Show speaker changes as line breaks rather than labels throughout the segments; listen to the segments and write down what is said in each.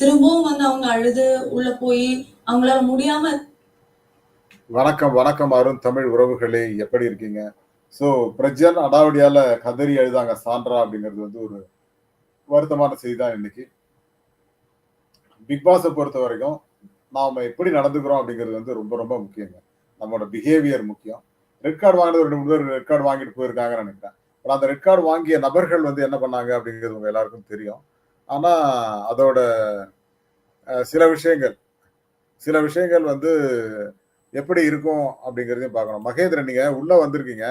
திரும்பவும் வந்து அவங்க அழுது உள்ள போய் அவங்களால முடியாம
வணக்கம் வணக்கம் அருண் தமிழ் உறவுகளே எப்படி இருக்கீங்க? ஸோ பிரஜன் அடாவடியால கதறி எழுதாங்க சான்றா அப்படிங்கிறது வந்து ஒரு வருத்தமான செய்தி தான் இன்னைக்கு. பிக் பாஸை பொறுத்த வரைக்கும் நாம எப்படி நடந்துக்கிறோம் அப்படிங்கிறது வந்து ரொம்ப ரொம்ப முக்கியங்க. நம்மளோட பிஹேவியர் முக்கியம். ரெட் கார்டு வாங்கினது ரெண்டு மூணு பேர் ரெட் கார்டு வாங்கிட்டு போயிருக்காங்கன்னு நினைக்கிறேன். அந்த ரெட் கார்டு வாங்கிய நபர்கள் வந்து என்ன பண்ணாங்க அப்படிங்கிறது உங்க எல்லாருக்கும் தெரியும். ஆனா அதோட சில விஷயங்கள். சில விஷயங்கள் வந்து எப்படி இருக்கும் அப்படிங்கிறதையும் பார்க்கணும். மகேந்திரன் நீங்க உள்ள வந்திருக்கீங்க.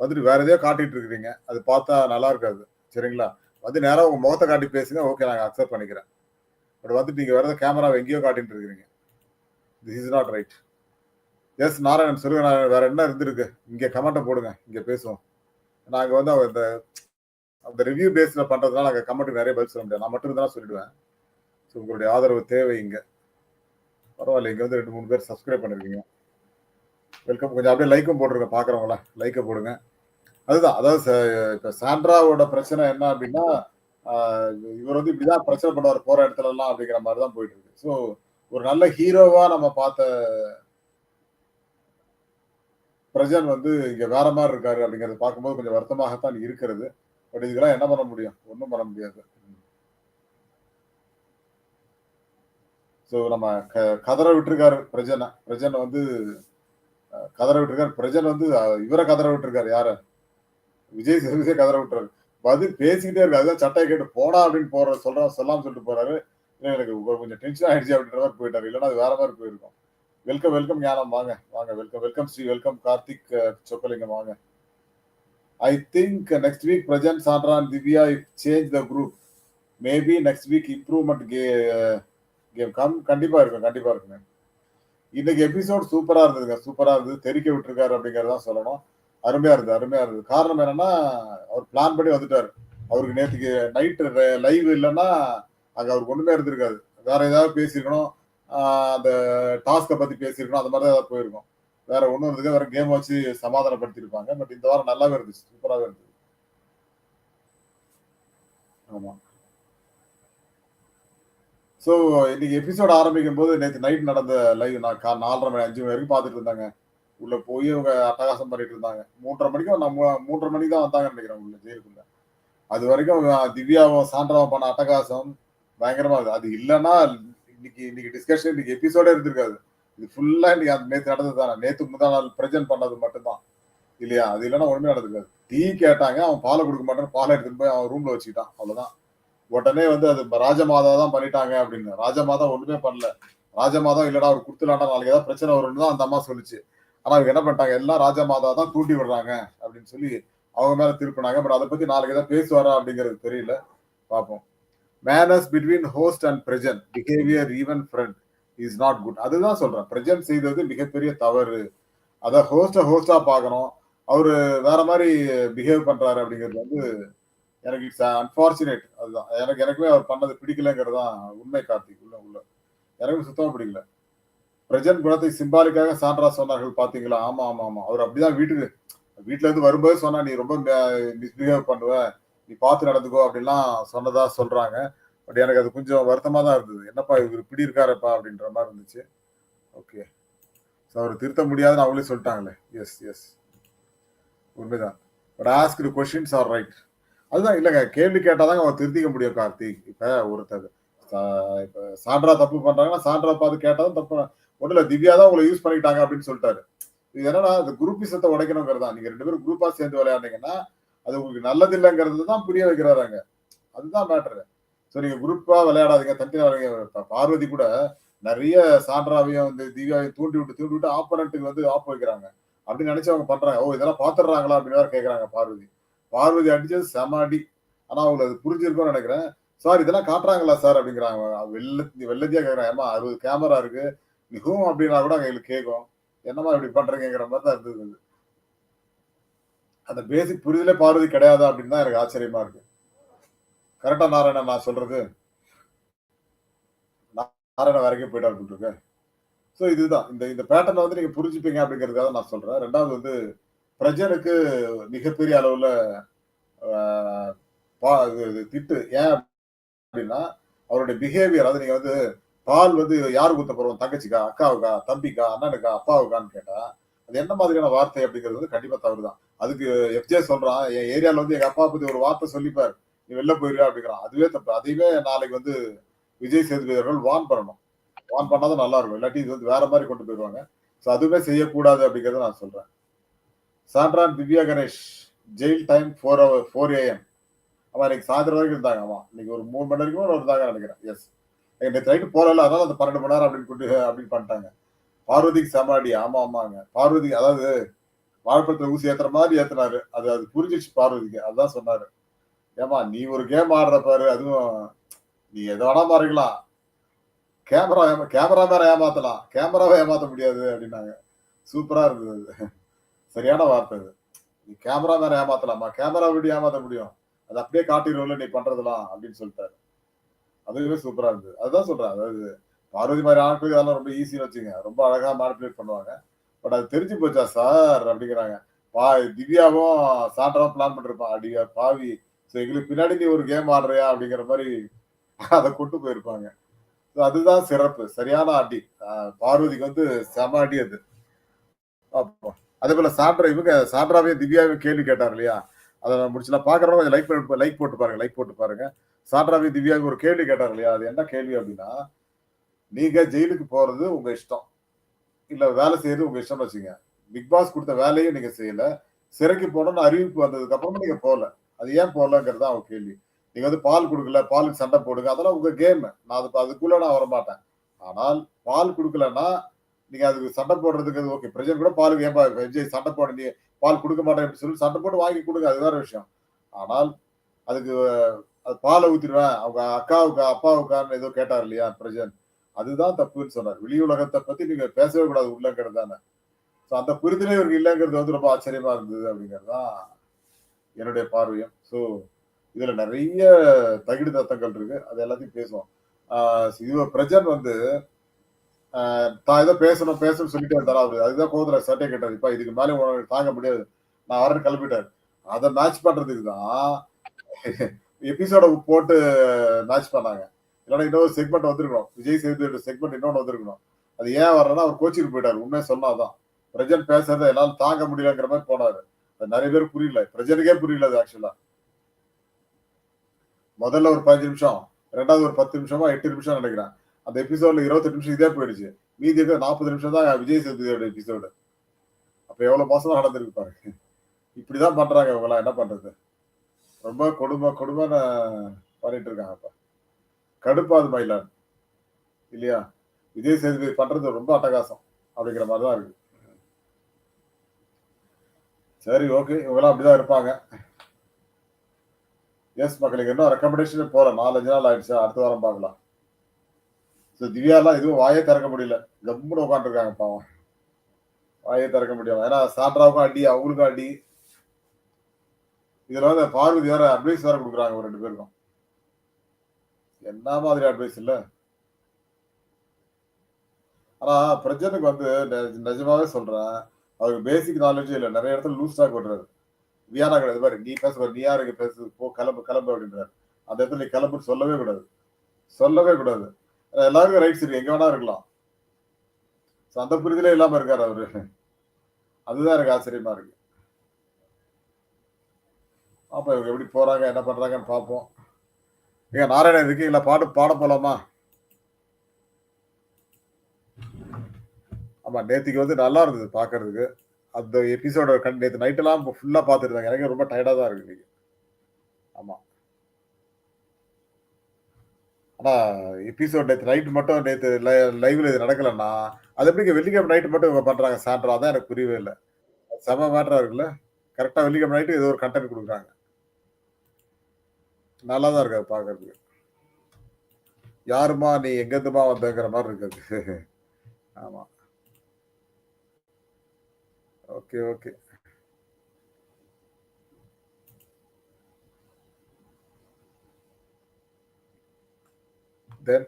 வந்துட்டு வேற எதையோ காட்டிட்டு இருக்கிறீங்க. அது பார்த்தா நல்லா இருக்காது. சரிங்களா? வந்து நேராக உங்க முகத்தை காட்டி பேசுங்க. ஓகே நாங்க அக்செப்ட் பண்ணிக்கிறேன். பட் வந்துட்டு நீங்க வேற கேமரா எங்கேயோ காட்டிட்டு இருக்கிறீங்க. This is not right yes Narayanan சொல்லுங்க நாராயணன் வேற என்ன இருந்திருக்கு? இங்க கமெண்ட்டை போடுங்க. இங்க பேசுவோம். நாங்க வந்து அவர் இந்த அந்த ரிவ்யூ பேஸ்ல பண்றதுனால அங்கே கமெண்ட் நிறைய பதில் சொல்ல முடியாது. நான் மட்டும் தான் சொல்லிடுவேன். ஸோ உங்களுடைய ஆதரவு தேவை இங்க. பரவாயில்ல இங்க வந்து ரெண்டு மூணு பேர் சப்ஸ்கிரைப் பண்ணிருக்கீங்க. வெல்கம் கொஞ்சம் அப்படியே லைக்கும் போட்டுருங்க பாக்குறவங்கள? லைக்கை போடுங்க. அதுதான். அதாவது இப்போ சாண்ட்ராவோட பிரச்சனை என்ன அப்படின்னா ஆஹ் இவர் வந்து இப்படிதான் பிரச்சனை பண்ணுவார் போற இடத்துல எல்லாம் அப்படிங்கிற மாதிரி தான் போயிட்டு இருக்கு ஸோ ஒரு நல்ல ஹீரோவா நம்ம பார்த்த பிரஜன் வந்து இங்க வேற மாதிரி இருக்காரு அப்படிங்கறத பார்க்கும்போது கொஞ்சம் வருத்தமாகத்தான் இருக்கிறது. பட் இதுக்கெல்லாம் என்ன பண்ண முடியும்? ஒன்றும் பண்ண முடியாது. ஸோ நம்ம க- கதற விட்டுருக்காரு பிரஜனை. பிரஜன் வந்து கதற விட்டுருக்காரு. பிரஜன் வந்து இவரை கதற விட்டுருக்காரு. யார? விஜய் விஜய் கதற விட்டுறாரு பதில் பேசிக்கிட்டே இருக்கு அதுதான் சட்டையை கேட்டு போடா அப்படின்னு போற சொல்ற சொல்லாம சொல்லிட்டு போறாரு. இல்லை எனக்கு கொஞ்சம் டென்ஷன் ஆயிடுச்சு அப்படின்ற மாதிரி போயிட்டாரு. இல்லைன்னா அது வேற மாதிரி போயிருக்கும். Welcome welcome Gnanam. வாங்க வாங்க welcome welcome Sri welcome Karthik Chockalingam. வாங்க. I think next week Prajan Sandra Divya Divya change the group maybe next week improvement K game கம் கண்டிப்பா இருக்கும் கண்டிப்பா இருக்குங்க இன்னைக்கு எபிசோட் சூப்பரா இருந்ததுங்க சூப்பரா இருந்தது. தெரிக்க விட்டுருக்காரு அப்படிங்கறதான் சொல்லணும். அருமையா இருந்தது அருமையா இருந்தது. காரணம் என்னன்னா அவர் பிளான் பண்ணி வந்துட்டாரு. அவருக்கு நேற்றுக்கு நைட்டு லைவ் இல்லைன்னா அங்கே அவருக்கு ஒன்றுமே இருந்திருக்காது. வேற ஏதாவது பேசியிருக்கணும் அந்த டாஸ்கை பற்றி பேசியிருக்கணும் அந்த மாதிரி தான் ஏதாவது வேற ஒண்ணும் இருந்துக்கு வேற கேம் வச்சு சமாதானப்படுத்தியிருப்பாங்க. பட் இந்த வாரம் நல்லாவே இருந்துச்சு. சூப்பராகவே இருந்துச்சு. ஆமா. ஸோ இன்னைக்கு எபிசோட் ஆரம்பிக்கும் போது நேற்று நைட் நடந்த லைவ் நான் கா நாலரை மணி அஞ்சு மணி வரைக்கும் பார்த்துட்டு இருந்தாங்க. உள்ள போய் அவங்க அட்டகாசம் பண்ணிட்டு இருந்தாங்க. மூன்றரை மணிக்கும் நான் மூ- மூன்றரை மணிக்கு தான் வந்தாங்கன்னு நினைக்கிறேன் உள்ள ஜெயிலுக்குள்ள. அது வரைக்கும் திவ்யாவும் சாண்ட்ராவும் பண்ண அட்டகாசம் பயங்கரமா இருக்கு அது இல்லைன்னா இன்னைக்கு இன்னைக்கு டிஸ்கஷன் இன்னைக்கு எபிசோடே இருந்திருக்காது. இது ஃபுல்லா இன்னைக்கு அந்த நேற்று நடந்தது தானே? நேற்று முதல் நாள் பிரசன்ட் பண்ணது மட்டும்தான். இல்லையா? அது இல்லைன்னா ஒண்ணுமே நடந்துக்காது டீ கேட்டாங்க அவன் பாலை கொடுக்க மாட்டேன் பாலை எடுத்துட்டு போய் அவன் ரூம்ல வச்சுக்கிட்டான். அவ்வளவுதான். உடனே வந்து அது ராஜமாதா தான் பண்ணிட்டாங்க அப்படின்னு. ராஜமாதா ஒண்ணுமே பண்ணல. ராஜமாதா இல்லடா அவர் கொடுத்துலாண்டா நாளைக்கு ஏதாவது பிரச்சனை வரும்னு தான் அந்த அம்மா சொல்லிச்சு. ஆனா அவங்க என்ன பண்ணிட்டாங்க? எல்லாம் ராஜமாதா தான் தூண்டி விடுறாங்க அப்படின்னு சொல்லி அவங்க மேல திருப்பினாங்க. பட் அதை பத்தி நாளைக்கு ஏதாவது பேசுவாரா அப்படிங்கிறது தெரியல. பார்ப்போம் manners between host and Prajan behaviour even friend is not good அதுதான் சொல்றேன். பிரஜன் செய்தது மிகப்பெரிய தவறு. அதை ஹோஸ்ட ஹோஸ்டா பார்க்கணும். அவரு வேற மாதிரி பிஹேவ் பண்றாரு அப்படிங்கிறது வந்து எனக்கு இட்ஸ் அன்பார்ச்சுனேட் அதுதான். எனக்கு எனக்குமே அவர் பண்ணது பிடிக்கலங்கிறது தான் உண்மை கார்த்திக். உள்ள உள்ள. எனக்கு சுத்தமா பிடிக்கல. பிரஜன் குணத்தை சிம்பாலிக்காக சான்றா சொன்னார்கள் பாத்தீங்களா ஆமா ஆமா ஆமா. அவர் அப்படிதான் வீட்டுக்கு வீட்டுல இருந்து வரும்போது சொன்னா நீ ரொம்ப மிஸ்பிஹேவ் பண்ணுவ. நீ பார்த்து நடந்துக்கோ அப்படின்லாம் சொன்னதா சொல்றாங்க. பட் எனக்கு அது கொஞ்சம் வருத்தமாக தான் இருந்தது. என்னப்பா இவர் இப்படி இருக்காரப்பா? அப்படின்ற மாதிரி இருந்துச்சு. ஓகே ஸோ அவர் திருத்த முடியாதுன்னு அவங்களே சொல்லிட்டாங்களே. எஸ் எஸ் உண்மைதான். But ask questions are right அதுதான் இல்லைங்க. கேள்வி கேட்டால் தாங்க அவர் திருத்திக்க முடியும் கார்த்திக். இப்போ ஒருத்தர் சா- இப்ப சான்றா தப்பு பண்ணுறாங்கன்னா சான்றா பார்த்து கேட்டாலும் தப்பு. ஒன்றும் இல்லை திவ்யா தான் உங்களை யூஸ் பண்ணிட்டாங்க அப்படின்னு சொல்லிட்டாரு. இது என்னன்னா இந்த குரூப்பிசத்தை உடைக்கணுங்கிறது தான். நீங்கள் ரெண்டு பேரும் குரூப்பாக சேர்ந்து விளையாடுனீங்கன்னா அது உங்களுக்கு நல்லது இல்லைங்கிறது தான் புரிய வைக்கிறாங்க அதுதான் மேட்ரு ஸோ நீங்கள் குரூப்பாக விளையாடாதீங்க. தனித்தனியா பார்வதி கூட நிறைய சான்றாவையும் இந்த திவ்யாவையும் தூண்டி விட்டு தூண்டி விட்டு ஆப்போனண்ட்டுக்கு வந்து ஆப் வைக்கிறாங்க. அப்படின்னு நினச்சி அவங்க பண்ணுறாங்க ஓ இதெல்லாம் பார்த்துடுறாங்களா அப்படின்னு வேற கேட்குறாங்க பார்வதி. பார்வதி அடிச்சது செமாடி ஆனால் ஆனா அவங்களுக்கு அது புரிஞ்சிருக்கும்னு நினைக்கிறேன். சார் இதெல்லாம் காட்டுறாங்களா சார்? அப்படிங்கிறாங்க. வெள்ள வெள்ளத்தியா கேட்குறாங்க ஏமா அறுபது கேமரா இருக்கு. நீ ஹூம் அப்படின்னா கூட அங்க எங்களுக்கு கேட்கும் என்னமா இப்படி பண்றீங்கிற மாதிரி தான் இருந்தது. அந்த பேசிக் புரிதலே பார்வதி கிடையாது அப்படின்னு தான் எனக்கு ஆச்சரியமா இருக்கு. கரெக்டா நாராயணன் நான் சொல்றது? நாராயணன் வரைக்கும் போயிட்டு இருக்கேன் ஸோ இதுதான். இந்த இந்த பேட்டர்னை வந்து நீங்க புரிஞ்சுப்பீங்க அப்படிங்கிறதுக்காக நான் சொல்றேன். ரெண்டாவது வந்து பிரஜனுக்கு மிகப்பெரிய அளவுல ஆஹ், பா- இது- இது திட்டு. ஏன் அப்படின்னா அவருடைய பிஹேவியர் அது நீங்க வந்து பால் வந்து யாரு ஊத்த போறோம்? தங்கச்சிக்கா அக்காவுக்கா தம்பிக்கா அண்ணனுக்கா அப்பாவுக்கான்னு கேட்டா அது என்ன மாதிரியான வார்த்தை அப்படிங்கிறது வந்து கண்டிப்பா தவறுதான். அதுக்கு எஃப்ஜே சொல்றான் என் ஏரியால வந்து எங்க அப்பா பத்தி ஒரு வார்த்தை சொல்லிப்பார். நீ வெளில போயிருக்கா அப்படிங்கிறான். அதுவே தப்பு. அதையுமே நாளைக்கு வந்து விஜய் சேதுபதி அவர்கள் வான் பண்ணணும். வான் பண்ணாதான் நல்லா இருக்கும். இல்லாட்டி இது வந்து வேற மாதிரி கொண்டு போயிடுவாங்க. ஸோ அதுவே செய்யக்கூடாது அப்படிங்கிறத நான் சொல்றேன். சாண்ட்ரான் Divya Ganesh jail time four hour four AM ஆமா இன்னைக்கு சாயந்தரம் வரைக்கும் இருந்தாங்க. ஆமா இன்னைக்கு ஒரு மூணு மணி வரைக்கும் இருந்தாங்க நினைக்கிறேன். எஸ் நேற்று நைட்டு போகல அதனால அந்த பன்னெண்டு மணி நேரம் அப்படின்னு கொண்டு அப்படின்னு பண்ணிட்டாங்க. பார்வதிக்கு சமாடி. ஆமா ஆமாங்க. பார்வதி அதாவது வாழைப்பழத்துல ஊசி ஏத்துற மாதிரி ஏத்துனாரு. அது அது புரிஞ்சிச்சு பார்வதிக்கு. அதுதான் சொன்னாரு. ஏமா நீ ஒரு கேம் ஆடுற பாரு அதுவும் நீ எதை வேணா மாறிக்கலாம். கேமரா கேமரா மேல ஏமாத்தலாம். கேமராவை ஏமாத்த முடியாது அப்படின்னாங்க. சூப்பரா இருந்தது அது. சரியான வார்த்தை அது. நீ கேமரா மேல ஏமாத்தலாமா? கேமரா எப்படி ஏமாத்த முடியும். அது அப்படியே காட்டிடுவோம்ல நீ பண்றதுலாம் அப்படின்னு சொல்லிட்டாரு. அதுவே சூப்பரா இருந்தது. அதுதான் சொல்றேன். அதாவது பார்வதி மாதிரி ஆட்களுக்கு அதெல்லாம் ரொம்ப ஈஸின்னு வச்சுங்க ரொம்ப அழகா மேனிபுலேட் பண்ணுவாங்க. பட் அது தெரிஞ்சு போச்சா சார் அப்படிங்கிறாங்க. பா திவ்யாவும் சாண்டராவும் பிளான் பண்ணிருப்பான். அடியா பாவி. ஸோ எங்களுக்கு பின்னாடி நீ ஒரு கேம் ஆடுறியா அப்படிங்கிற மாதிரி அதை கொண்டு போயிருப்பாங்க. ஸோ அதுதான் சிறப்பு. சரியான அடி. பார்வதிக்கு வந்து செம அடி அது. அப்போ அதே போல சாண்ட்ரா இவங்க சாண்ட்ராவையும் திவ்யாவையும் கேள்வி கேட்டார் இல்லையா? அதை நான் முடிச்சு நான் பாக்குறவங்க கொஞ்சம் லைக் பண்ணி லைக் போட்டு பாருங்க லைக் போட்டு பாருங்க. சாண்ட்ராவையும் திவ்யாவுக்கு ஒரு கேள்வி கேட்டார் இல்லையா? அது என்ன கேள்வி அப்படின்னா நீங்க ஜெயிலுக்கு போறது உங்க இஷ்டம். இல்ல வேலை செய்யறது உங்க இஷ்டம் வச்சுங்க பிக் பாஸ் கொடுத்த வேலையும் நீங்க செய்யல. சிறைக்கு போனோம்னு அறிவிப்பு வந்ததுக்கு அப்புறமா நீங்க போகல. அது ஏன் போடலங்கிறது அவன் கேள்வி. நீங்க வந்து பால் கொடுக்கல பாலுக்கு சண்டை போடுங்க அதெல்லாம் உங்க கேம் நான் அது அதுக்குள்ள நான் வரமாட்டேன். ஆனால் பால் கொடுக்கலன்னா நீங்க அதுக்கு சண்டை போடுறதுக்கு அது ஓகே பிரஜன் கூட பாலுக்கு ஏன்பா விஜய் சண்டை போட நீ பால் கொடுக்க மாட்டேன் அப்படின்னு சொல்லி சண்டை போட்டு வாங்கி கொடுங்க அது வேற விஷயம். ஆனால் அதுக்கு அது பாலை ஊத்திடுவேன். அவங்க அக்காவுக்கா அப்பாவுக்கான்னு ஏதோ கேட்டார் இல்லையா பிரஜன். அதுதான் தப்புன்னு சொன்னார். வெளி உலகத்தை பத்தி நீங்க பேசவே கூடாது உள்ளங்கிறது தானே. ஸோ அந்த புரிதலே இவருக்கு இல்லைங்கிறது வந்து ரொம்ப ஆச்சரியமா இருந்தது அப்படிங்கிறது தான் என்னுடைய பார்வையும். ஸோ இதுல நிறைய தகிடு தத்தங்கள் இருக்கு. அது எல்லாத்தையும் பேசுவோம். ஆஹ் பிரஜன் வந்து ஆஹ் தான் ஏதோ பேசணும் பேசணும்னு சொல்லிட்டே இருந்தாரா அவரு? அதுதான் கோதுல சட்டை கேட்டார். இப்ப இதுக்கு மேலே உனக்கு தாங்க முடியாது. நான் வரேன் கிளம்பிட்டார். அதை மேட்ச் பண்றதுக்கு தான் எபிசோட போட்டு மேட்ச் பண்ணாங்க. இல்லைன்னா இன்னொரு செக்மெண்ட் வந்திருக்கணும். விஜய் சேதுபதியோட செக்மெண்ட் இன்னொன்று வந்திருக்கணும். அது ஏன் வரலன்னா அவர் கோச்சிக்கு போயிட்டாரு. உண்மையை சொன்னாதான். பிரஜன் பேசுறதை எல்லாம் தாங்க முடியலங்கிற மாதிரி போனாரு. நிறைய பேர் புரியல. பிரஜனுக்கே புரியல அது ஆக்சுவலா முதல்ல ஒரு பதினஞ்சு நிமிஷம் ரெண்டாவது ஒரு பத்து நிமிஷமா எட்டு நிமிஷம் நினைக்கிறேன். அந்த எபிசோட்ல இருபத்தெட்டு நிமிஷம் இதே போயிடுச்சு. மீதி இருக்க நாற்பது நிமிஷம் தான் விஜய் சேதுபதியோட எபிசோடு அப்ப எவ்வளவு மோசமா நடந்திருக்கு பாருங்க இப்படிதான் பண்றாங்க இவங்கெல்லாம். என்ன பண்றது? ரொம்ப கொடுமை கொடுமை பண்ணிட்டு இருக்காங்க இப்ப. கடுப்பாது மயிலான் இல்லையா? விஜய் சேதுபதி பண்றது ரொம்ப அட்டகாசம் அப்படிங்கிற மாதிரிதான் இருக்கு. சரி ஓகே இவங்கெல்லாம் அப்படிதான் இருப்பாங்க. எஸ் மக்களுக்கு இன்னும் ரெக்கமெண்டேஷன் போல நாலஞ்சு நாள் ஆயிடுச்சு. அடுத்த வாரம் பார்க்கலாம். ஸோ திவ்யாலாம் எதுவும் வாயே திறக்க முடியல. கம்முன்னு உட்காந்துருக்காங்க பாவம். வாயே திறக்க முடியாம. ஏன்னா சாண்ட்ராவுக்கும் அடி அவங்களுக்கும் அடி. இதில் வந்து பார்வதி வேற அட்வைஸ் வேற கொடுக்குறாங்க ஒரு ரெண்டு பேருக்கும். என்ன மாதிரி அட்வைஸ் இல்லை? ஆனால் பிரஜனுக்கு வந்து நிஜமாவே சொல்றேன். அவருக்கு பேசிக் நாலேஜே இல்லை. நிறைய இடத்துல லூஸ் டாக் விடுறாரு வியாரா கிடையாது. பாரு நீ பேச நீ யாருக்கு பேசு போ கிளம்பு கிளம்பு அப்படின்றாரு. அந்த இடத்துல நீ கிளம்புன்னு சொல்லவே கூடாது. சொல்லவே கூடாது. எல்லாருக்கும் ரைட்ஸ் இருக்கு. எங்க வேணா இருக்கலாம். அந்த புரிதலே இல்லாம இருக்காரு அவரு. அதுதான் எனக்கு ஆச்சரியமா இருக்கு. அப்ப இவங்க எப்படி போறாங்க என்ன பண்றாங்கன்னு பார்ப்போம். ஏங்க நாராயணன் இருக்கீங்களா பாட்டு பாட போலாமா? ஆமா நேத்திக்கு வந்து நல்லா இருந்தது பாக்குறதுக்கு. அந்த எபிசோட கண் நேற்று நைட் எல்லாம் ஃபுல்லா பாத்துட்டு எனக்கு ரொம்ப டயர்டா தான் இருக்கு இன்னைக்கு. ஆமா. ஆனா எபிசோட் நேற்று நைட் மட்டும் நேற்று லைவ்ல இது நடக்கலன்னா அது எப்படி வெள்ளிக்கிழமை நைட் மட்டும் இவங்க பண்றாங்க சாண்ட்ரா? தான் எனக்கு புரியவே இல்லை. செம மேட்டரா இருக்குல்ல. கரெக்டா வெள்ளிக்கிழமை நைட்டு ஏதோ ஒரு கண்டென்ட் கொடுக்குறாங்க. நல்லா தான் இருக்கு அது பாக்குறதுக்கு. யாருமா நீ எங்கேருந்துமா வந்தங்கிற மாதிரி இருக்கு ஆமா. ஓகே ஓகே தென்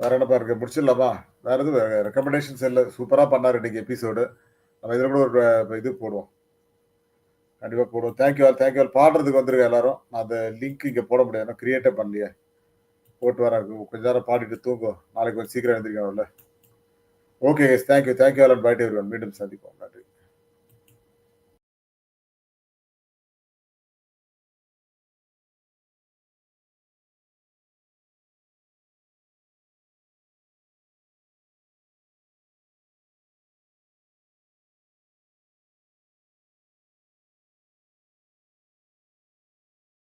வேற என்னப்பா பாருங்க முடிச்சிடலாமா? வேற எதுவும் ரெக்கமெண்டேஷன்ஸ் இல்லை. சூப்பராக பண்ணாரு இன்னைக்கு எபிசோடு நம்ம இதில் கூட ஒரு இது போடுவோம். கண்டிப்பாக போடுவோம். தேங்க்யூ ஆல் தேங்க்யூ ஆல் பாடுறதுக்கு வந்துருக்கேன் எல்லாரும். நான் அந்த லிங்க் இங்கே போட முடியாது. கிரியேட்டே பண்ணலையே. போட்டு வரேன் கொஞ்ச நேரம் பாடிட்டு தூங்கும் நாளைக்கு கொஞ்சம் சீக்கிரம் எழுந்திரிக்கணும்ல. Okay thank you thank you all byte மீண்டும் சந்திப்போம். நன்றி.